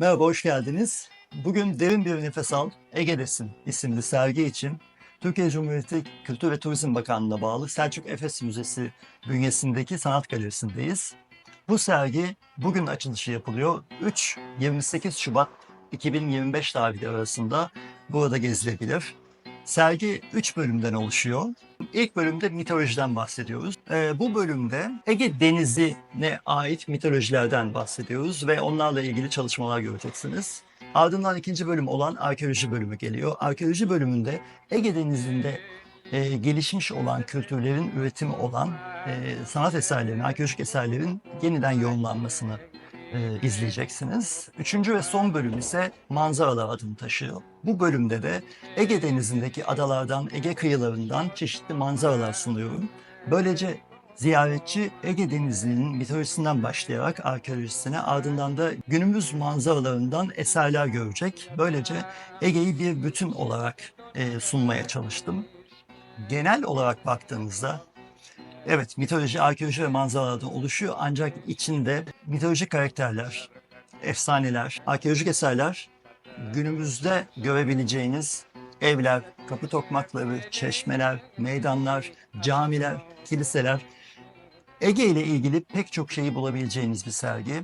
Merhaba, hoş geldiniz. Bugün Derin Bir Nefes Al, Ege'desin isimli sergi için Türkiye Cumhuriyeti Kültür ve Turizm Bakanlığı'na bağlı Selçuk Efes Müzesi bünyesindeki Sanat Galerisi'ndeyiz. Bu sergi bugün açılışı yapılıyor. 3-28 Şubat 2025 tarihleri arasında burada gezilebilir. Sergi 3 bölümden oluşuyor. İlk bölümde mitolojiden bahsediyoruz. Ee, bu bölümde Ege Denizi'ne ait mitolojilerden bahsediyoruz ve onlarla ilgili çalışmalar göreceksiniz. Ardından ikinci bölüm olan arkeoloji bölümü geliyor. Arkeoloji bölümünde Ege Denizi'nde e, gelişmiş olan kültürlerin üretimi olan e, sanat eserlerinin, arkeolojik eserlerin yeniden yorumlanmasını e, izleyeceksiniz. Üçüncü ve son bölüm ise manzaralar adını taşıyor. Bu bölümde de Ege Denizi'ndeki adalardan, Ege kıyılarından çeşitli manzaralar sunuyorum. Böylece ziyaretçi Ege Denizi'nin mitolojisinden başlayarak arkeolojisine ardından da günümüz manzaralarından eserler görecek. Böylece Ege'yi bir bütün olarak e, sunmaya çalıştım. Genel olarak baktığımızda Evet, mitoloji, arkeoloji ve manzaralardan oluşuyor ancak içinde mitolojik karakterler, efsaneler, arkeolojik eserler, günümüzde görebileceğiniz evler, kapı tokmakları, çeşmeler, meydanlar, camiler, kiliseler, Ege ile ilgili pek çok şeyi bulabileceğiniz bir sergi.